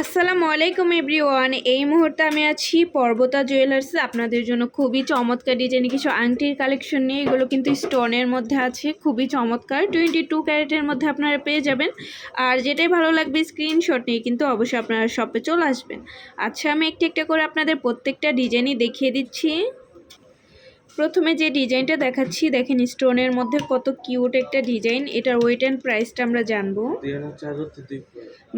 আসসালামু আলাইকুম এভরিওয়ান। এই মুহূর্তে আমি আছি পর্বতা জুয়েলার্স। আপনাদের জন্য খুবই চমৎকার ডিজাইনে কিছু আংটির কালেকশন নিয়ে। এগুলো কিন্তু স্টোনের মধ্যে আছে। খুবই চমৎকার। টোয়েন্টি টু ক্যারেটের মধ্যে আপনারা পেয়ে যাবেন। আর যেটাই ভালো লাগবে স্ক্রিনশট নিয়ে কিন্তু অবশ্যই আপনারা শপে চলে আসবেন। আচ্ছা আমি একটা একটা করে আপনাদের প্রত্যেকটা ডিজাইনই দেখিয়ে দিচ্ছি। প্রথমে যে ডিজাইনটা দেখাচ্ছি দেখেন স্টোনের মধ্যে কত কিউট একটা ডিজাইন। এটার ওয়েট অ্যান্ড প্রাইসটা আমরা জানব। চার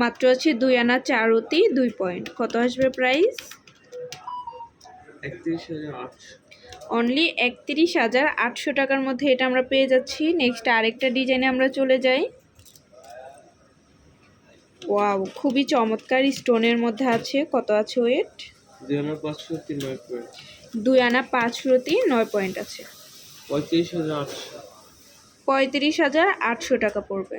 মাত্র আছে দুই আনা চারতি দুই পয়েন্ট কত আসবে প্রাইস অনলি একত্রিশ হাজার আটশো টাকার মধ্যে এটা আমরা পেয়ে যাচ্ছি। নেক্সট আরেকটা ডিজাইনে আমরা চলে যাই। ওয়াও খুবই চমৎকার স্টোনের মধ্যে আছে। কত আছে ওয়েট দুই নয় পয়েন্ট। আনা পাঁচ রতি নয় পয়েন্ট আছে। পঁয়ত্রিশ হাজার আটশো। পঁয়ত্রিশ হাজার আটশো টাকা পড়বে।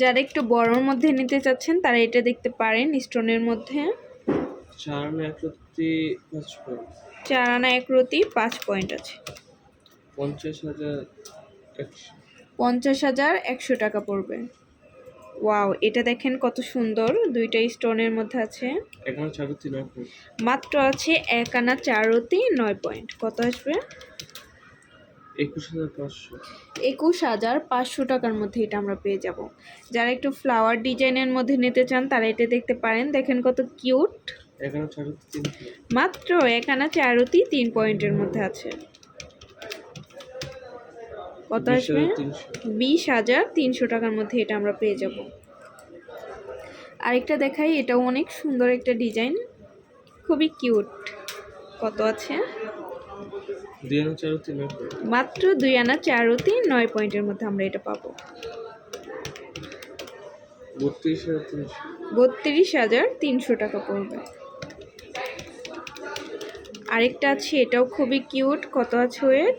যারা একটু বড়োর মধ্যে নিতে চাচ্ছেন তারা এটা দেখতে পারেন স্টোনের মধ্যে। চার আনা একষট্টি পাঁচ পয়েন্ট। চার আনা এক রতি পাঁচ পয়েন্ট আছে। পঞ্চাশ হাজার একশো। পঞ্চাশ হাজার একশো টাকা পড়বে। ওয়াও এটা দেখেন কত সুন্দর। দুইটা স্টোনের মধ্যে আছে। মাত্র আছে এক আনা চারতি নয় পয়েন্ট কত আসবে? একুশ হাজার পাঁচশো। টাকার মধ্যে এটা আমরা পেয়ে যাব। যারা একটু ফ্লাওয়ার ডিজাইনের মধ্যে নিতে চান তারা এটা দেখতে পারেন। দেখেন কত কিউট মাত্র এক আনা চারতি তিন পয়েন্টের মধ্যে আছে। কত আসবে বিশ হাজার তিনশো টাকার মধ্যে এটা আমরা পেয়ে যাব। আরেকটা দেখাই এটাও অনেক সুন্দর একটা ডিজাইন। খুবই কিউট। কত আছে? দুই হাজার চার তিন নয় মাত্র দুই আনা চারতি নয় পয়েন্টের মধ্যে আমরা এটা পাবো। বত্রিশ হাজার তিনশো টাকা পড়বে। আরেকটা আছে এটাও খুবই কিউট। কত আছে ওয়েট?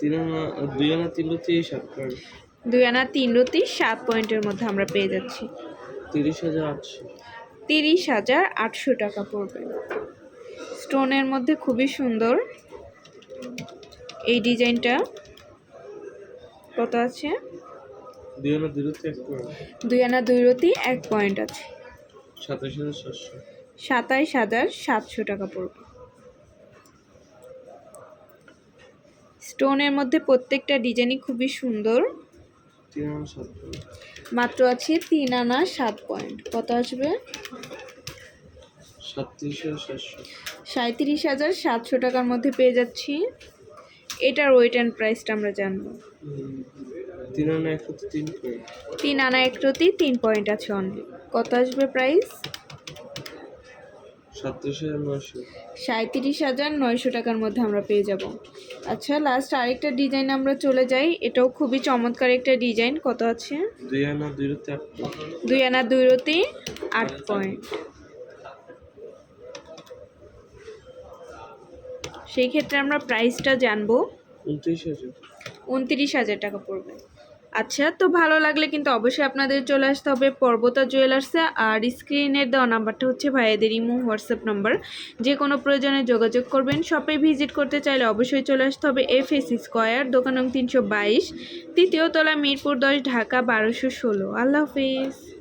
তিন আনা দুই আনা তিন রতি সাত পয়েন্ট। দুই আনা তিন রতি সাত পয়েন্টের মধ্যে আমরা পেয়ে যাচ্ছি। তিরিশ হাজার আটশো। তিরিশ হাজার আটশো টাকা পড়বে। স্টোনের মধ্যে খুবই সুন্দর। এই ডিজাইনটা কত আছে? দুই আনা দুই রতি এক পয়েন্ট। দুই আনা দুই রতি এক পয়েন্ট আছে। সাতাশ হাজার সাতশো। সাতাইশ হাজার সাতশো টাকা পড়বে। স্টোনের মধ্যে প্রত্যেকটা ডিজাইনই খুবই সুন্দর। মাত্র আছে তিন আনা সাত পয়েন্ট। কত আসবে? সাঁত্রিশ হাজার সাতশো টাকার মধ্যে পেয়ে যাচ্ছি। এটার ওয়েট অ্যান্ড প্রাইসটা আমরা জানব। তিন আনা একশো তিন পয়েন্ট। আছে অনলি কত আসবে প্রাইস সাঁত্রিশ হাজার নয়শো টাকার মধ্যে আমরা পেয়ে যাব। আচ্ছা লাস্ট আরেকটা ডিজাইন আমরা চলে যাই। এটাও খুবই চমৎকার একটা ডিজাইন কত আছে? দুই আনা দুই রতি দুই আনা দুই রতি আট পয়েন্ট। সেই ক্ষেত্রে আমরা প্রাইসটা জানব। উনত্রিশ হাজার। উনত্রিশ হাজার টাকা পড়বে। আচ্ছা তো ভালো লাগলে কিন্তু অবশ্যই আপনাদের চলে আসতে হবে পর্বতা জুয়েলার্সে আর স্ক্রিনের দেওয়া নাম্বারটা হচ্ছে ভাইয়াদের ইমো হোয়াটসঅ্যাপ নাম্বার যে কোনো প্রয়োজনে যোগাযোগ করবেন। শপে ভিজিট করতে চাইলে অবশ্যই চলে আসতে হবে এফ এস স্কোয়ার দোকান নং তিনশো বাইশ, তৃতীয় তলা মিরপুর দশ, ঢাকা বারোশো ষোলো। আল্লাহ হাফিজ।